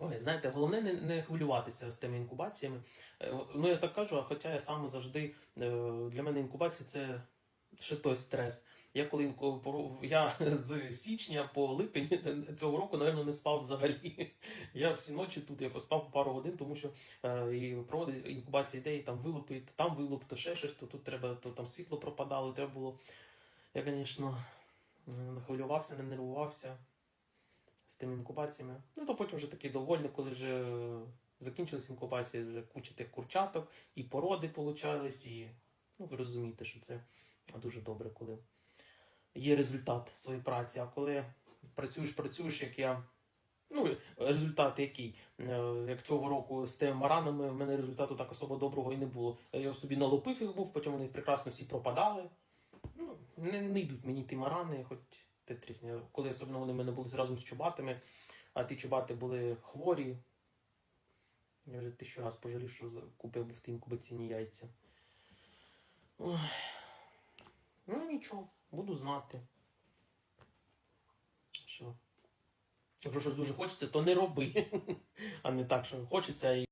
Ой, знаєте, головне не, не хвилюватися з тими інкубаціями. Е, Ну, я так кажу, хоча я сам завжди е, для мене інкубація це ще той стрес. Я коли я з січня по липень цього року, напевно, не спав взагалі. Я всі ночі тут я поспав пару годин, тому що е, і проводить інкубація ідеї, там вилупи, то там вилуп, то ще щось, то тут треба, то там світло пропадало, треба було. Я, звісно, хвилювався, не нервувався з тими інкубаціями. Ну, то потім вже такий довольний, коли вже закінчилась інкубація, вже куча тих курчаток, і породи получались, і ну, ви розумієте, що це дуже добре, коли є результат своєї праці. А коли працюєш, працюєш, як я. Ну, результат який? Е, Як цього року з тими маранами, в мене результату так особо доброго і не було. Я собі налопив їх був, потім вони прекрасно всі пропадали. Ну, не, не йдуть мені ті марани, хоч трісня. Коли особливо вони в мене були разом з чубатами, а ті чубати були хворі. Я вже тисячу раз пожалів, що купив був ті інкубаційні яйця. Ой. Ну нічого, буду знати. Що. Якщо щось дуже хочеться, то не роби. А не так, що хочеться